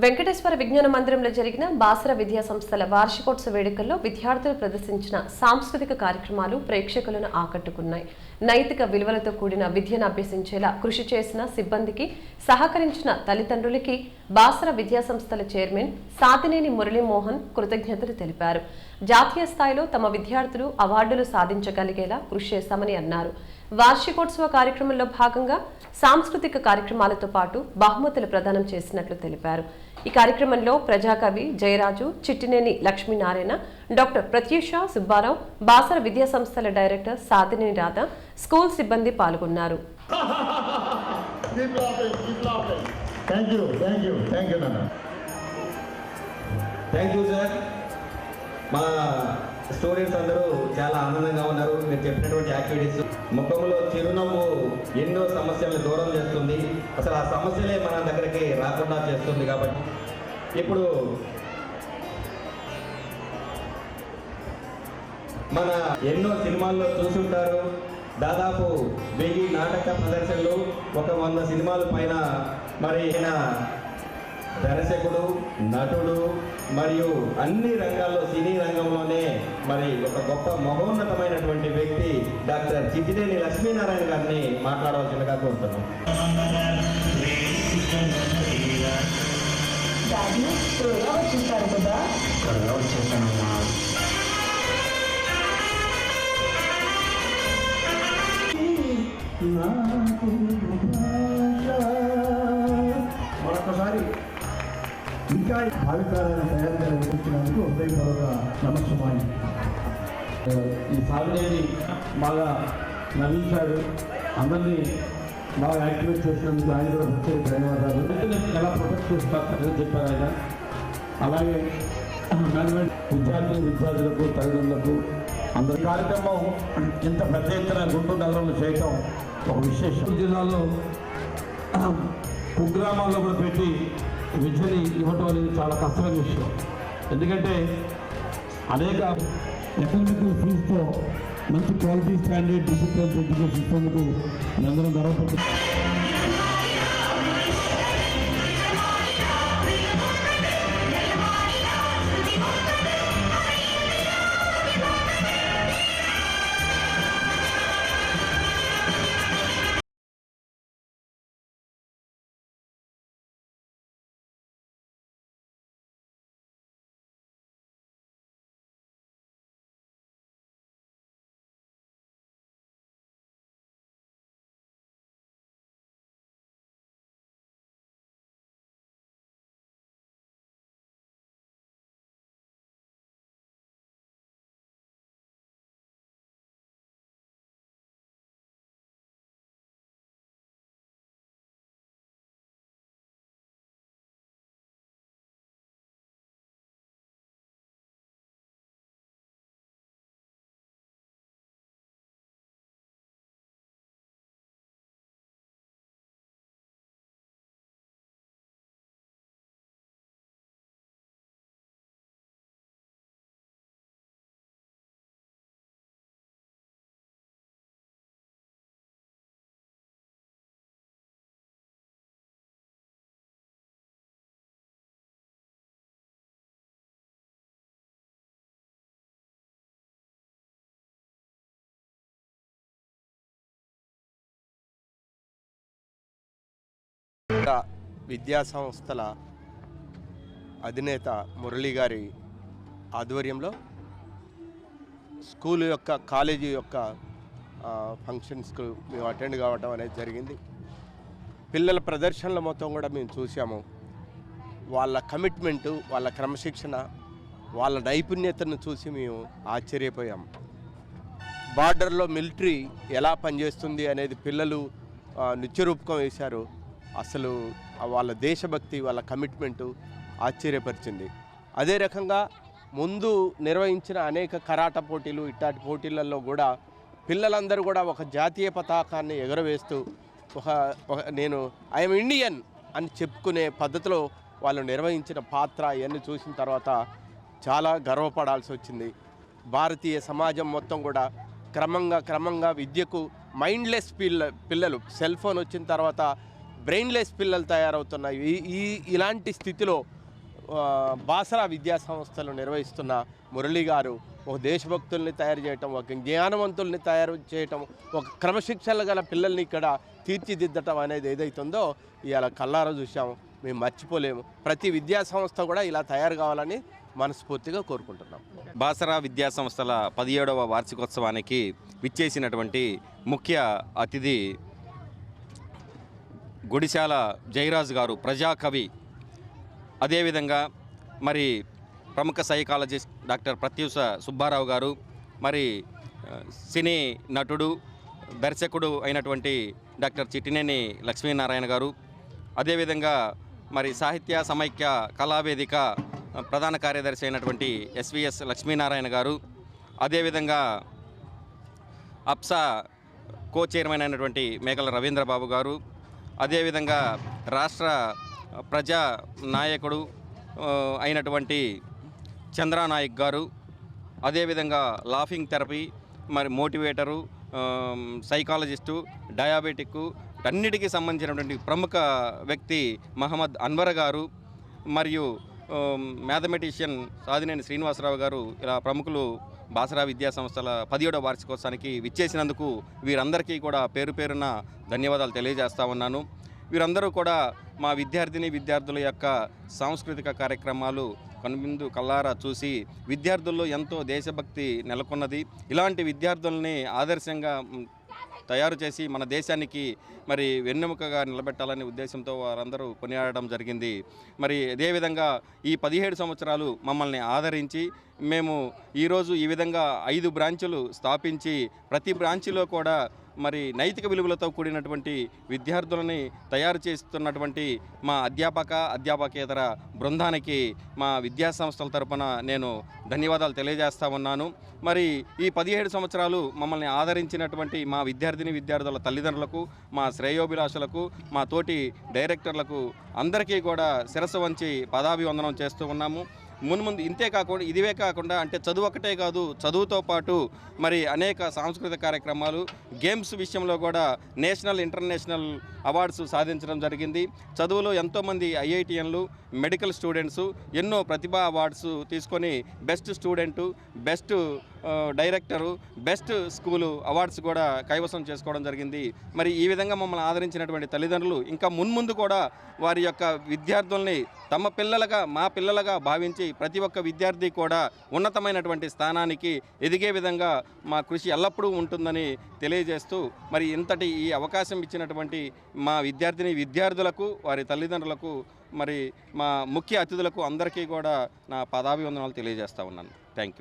వెంకటేశ్వర విజ్ఞాన మందిరంలో జరిగిన బాసర విద్యా సంస్థల వార్షికోత్సవ వేడుకల్లో విద్యార్థులు ప్రదర్శించిన సాంస్కృతిక కార్యక్రమాలు ప్రేక్షకులను ఆకట్టుకున్నాయి. నైతిక విలువలతో కూడిన విద్యను అభ్యసించేలా కృషి చేసిన సిబ్బందికి సహకరించిన తల్లిదండ్రులకి బాసర విద్యా సంస్థల చైర్మన్ సాతినేని మురళీమోహన్ కృతజ్ఞతలు తెలిపారు. జాతీయ స్థాయిలో తమ విద్యార్థులు అవార్డులు సాధించగలిగేలా కృషి చేశామని అన్నారు. వార్షికోత్సవ కార్యక్రమంలో భాగంగా సాంస్కృతిక కార్యక్రమాలతో పాటు బహుమతులు ప్రదానం చేసినట్లు తెలిపారు. ఈ కార్యక్రమంలో ప్రజాకవి జయరాజు చిట్టినేని లక్ష్మీనారాయణ డాక్టర్ ప్రత్యూష సుబ్బారావు బాసర విద్యా సంస్థల డైరెక్టర్ సాధినేని రాధ స్కూల్ సిబ్బంది పాల్గొన్నారు. మా స్టూడెంట్స్ అందరూ చాలా ఆనందంగా ఉన్నారు. మీరు చెప్పినటువంటి యాక్టివిటీస్ ముఖంలో చిరునవ్వు ఎన్నో సమస్యలను దూరం చేస్తుంది. అసలు ఆ సమస్యలే మన దగ్గరికి రాకుండా చేస్తుంది కాబట్టి. ఇప్పుడు మన ఎన్నో సినిమాల్లో చూసుంటారు. దాదాపు వెయ్యి నాటక ప్రదర్శనలు ఒక వంద సినిమాల పైన మరి ఈయన దర్శకుడు నటుడు మరియు అన్ని రంగాల్లో సినీ రంగంలోనే మరి ఒక గొప్ప మహోన్నతమైనటువంటి వ్యక్తి డాక్టర్ చిట్టినేని లక్ష్మీనారాయణ గారిని మాట్లాడవలసిందిగా కోరుతున్నాం. వచ్చేసారు కదా. వచ్చేసానమ్మా మరొకసారి ఇంకా భావికాలను తయారు చేయాలనుకుంటున్నందుకు హృదయపూర్వక నమస్కారం ఈ సాగునేని బాగా నవ్వించాడు అందరినీ బాగా యాక్టివేట్ చేసినందుకు ఆయన కూడా ప్రత్యేక ధన్యవాదాలు. ఎలా ప్రొటెక్ట్ చేస్తారు చెప్పారు ఆయన. అలాగే మేనేజ్మెంట్ విద్యార్థులు విద్యార్థులకు తల్లిదండ్రులకు అందరి కార్యక్రమం ఇంత పెద్ద ఎత్తున గుంటూరు నగరంలో చేయటం ఒక విశేషం. జిల్లాలో కుగ్రామాల్లో కూడా పెట్టి విద్యని ఇవ్వటం అనేది చాలా కష్టమైన విషయం. ఎందుకంటే అనేక ఎకనామికల్ ఫీజుతో మంచి క్వాలిటీ స్టాండర్డ్ డిసిప్లిన్ ఎడ్యుకేషన్ ఇస్తేందుకు అందరం గర్వపడుతున్నాం. విద్యా సంస్థల అధినేత మురళి గారి ఆధ్వర్యంలో స్కూల్ యొక్క కాలేజీ యొక్క ఫంక్షన్స్కు మేము అటెండ్ కావడం అనేది జరిగింది. పిల్లల ప్రదర్శనలు మొత్తం కూడా మేము చూసాము వాళ్ళ కమిట్మెంటు వాళ్ళ క్రమశిక్షణ వాళ్ళ నైపుణ్యతను చూసి మేము ఆశ్చర్యపోయాము బార్డర్లో మిలిటరీ ఎలా పనిచేస్తుంది అనేది పిల్లలు నృత్యరూపకం వేశారు. అసలు వాళ్ళ దేశభక్తి వాళ్ళ కమిట్మెంటు ఆశ్చర్యపరిచింది. అదే రకంగా ముందు నిర్వహించిన అనేక కరాట పోటీలు ఇట్లాంటి పోటీలలో కూడా పిల్లలందరూ కూడా ఒక జాతీయ పతాకాన్ని ఎగురవేస్తూ ఒక ఒక నేను ఐఎమ్ ఇండియన్ అని చెప్పుకునే పద్ధతిలో వాళ్ళు నిర్వహించిన పాత్ర ఇవన్నీ చూసిన తర్వాత చాలా గర్వపడాల్సి వచ్చింది. భారతీయ సమాజం మొత్తం కూడా క్రమంగా క్రమంగా విద్యకు మైండ్లెస్ పిల్ల పిల్లలు సెల్ ఫోన్ వచ్చిన తర్వాత బ్రెయిన్లెస్ పిల్లలు తయారవుతున్నాయి ఈ- ఇలాంటి స్థితిలో బాసరా విద్యా సంస్థలు నిర్వహిస్తున్న మురళి గారు ఒక దేశభక్తుల్ని తయారు చేయటం ఒక జ్ఞానవంతుల్ని తయారు చేయటం ఒక క్రమశిక్షణ గల పిల్లల్ని ఇక్కడ తీర్చిదిద్దటం అనేది ఏదైతుందో ఇవాళ కల్లారా చూసాము మేము మర్చిపోలేము. ప్రతి విద్యా సంస్థ కూడా ఇలా తయారు కావాలని మనస్ఫూర్తిగా కోరుకుంటున్నాం. బాసరా విద్యా సంస్థల పదిహేడవ వార్షికోత్సవానికి విచ్చేసినటువంటి ముఖ్య అతిథి గుడిశాల జయరాజు గారు ప్రజాకవి. అదేవిధంగా మరి ప్రముఖ సైకాలజిస్ట్ డాక్టర్ ప్రత్యూష సుబ్బారావు గారు మరి సినీ నటుడు దర్శకుడు అయినటువంటి డాక్టర్ చిట్టినేని లక్ష్మీనారాయణ గారు. అదేవిధంగా మరి సాహిత్య సమైక్య కళావేదిక ప్రధాన కార్యదర్శి అయినటువంటి ఎస్విఎస్ లక్ష్మీనారాయణ గారు. అదేవిధంగా అప్సా కో చైర్మన్ అయినటువంటి మేకల రవీంద్రబాబు గారు. అదేవిధంగా రాష్ట్ర ప్రజా నాయకుడు అయినటువంటి చంద్రానాయక్ గారు అదేవిధంగా లాఫింగ్ థెరపీ మరి మోటివేటరు సైకాలజిస్టు డయాబెటిక్ అన్నిటికీ సంబంధించినటువంటి ప్రముఖ వ్యక్తి మహమ్మద్ అన్వర్ గారు మరియు మ్యాథమెటిషియన్ సాదినేని శ్రీనివాసరావు గారు ఇలా ప్రముఖులు బాసరా విద్యా సంస్థల పదిహేడవ వార్షికోత్సవానికి విచ్చేసినందుకు వీరందరికీ కూడా పేరు పేరున ధన్యవాదాలు తెలియజేస్తా ఉన్నాను. వీరందరూ కూడా మా విద్యార్థిని విద్యార్థుల యొక్క సాంస్కృతిక కార్యక్రమాలు కనువిందు కల్లారా చూసి విద్యార్థుల్లో ఎంతో దేశభక్తి నెలకొన్నది. ఇలాంటి విద్యార్థుల్ని ఆదర్శంగా తయారు చేసి మన దేశానికి మరి వెన్నెముకగా నిలబెట్టాలనే ఉద్దేశంతో వారందరూ కొనియాడడం జరిగింది. మరి అదేవిధంగా ఈ పదిహేడు సంవత్సరాలు మమ్మల్ని ఆదరించి మేము ఈరోజు ఈ విధంగా ఐదు బ్రాంచులు స్థాపించి ప్రతి బ్రాంచిలో కూడా మరి నైతిక విలువలతో కూడినటువంటి విద్యార్థులని తయారు చేస్తున్నటువంటి మా అధ్యాపక అధ్యాపకేతర బృందానికి మా విద్యా సంస్థల తరపున నేను ధన్యవాదాలు తెలియజేస్తా ఉన్నాను. మరి ఈ పదిహేడు సంవత్సరాలు మమ్మల్ని ఆదరించినటువంటి మా విద్యార్థిని విద్యార్థుల తల్లిదండ్రులకు మా శ్రేయోభిలాషులకు మా తోటి డైరెక్టర్లకు అందరికీ కూడా శిరస్సు వంచి పదాభివందనం చేస్తూ ఉన్నాము. మున్ముందు ఇంతే కాకుండా ఇదివే కాకుండా అంటే చదువు ఒకటే కాదు చదువుతో పాటు మరి అనేక సాంస్కృతిక కార్యక్రమాలు గేమ్స్ విషయంలో కూడా నేషనల్ ఇంటర్నేషనల్ అవార్డ్స్ సాధించడం జరిగింది. చదువులో ఎంతోమంది ఐఐటిఎన్లు మెడికల్ స్టూడెంట్స్ ఎన్నో ప్రతిభా అవార్డ్స్ తీసుకొని best student best director best school awards కూడా కైవసం చేసుకోవడం జరిగింది. మరి ఈ విధంగా మమ్మల్ని ఆదరించినటువంటి తల్లిదండ్రులు ఇంకా మున్ముందు కూడా వారి యొక్క విద్యార్థుల్ని తమ పిల్లలుగా మా పిల్లలుగా భావించి ప్రతి ఒక్క విద్యార్థి కూడా ఉన్నతమైనటువంటి స్థానానికి ఎదిగే విధంగా మా కృషి ఎల్లప్పుడూ ఉంటుందని తెలియజేస్తూ మరి ఇంతటి ఈ అవకాశం ఇచ్చినటువంటి మా విద్యార్థిని విద్యార్థులకు వారి తల్లిదండ్రులకు మరి మా ముఖ్య అతిథులకు అందరికీ కూడా నా పదాభివందనాలు తెలియజేస్తా ఉన్నాను. Thank you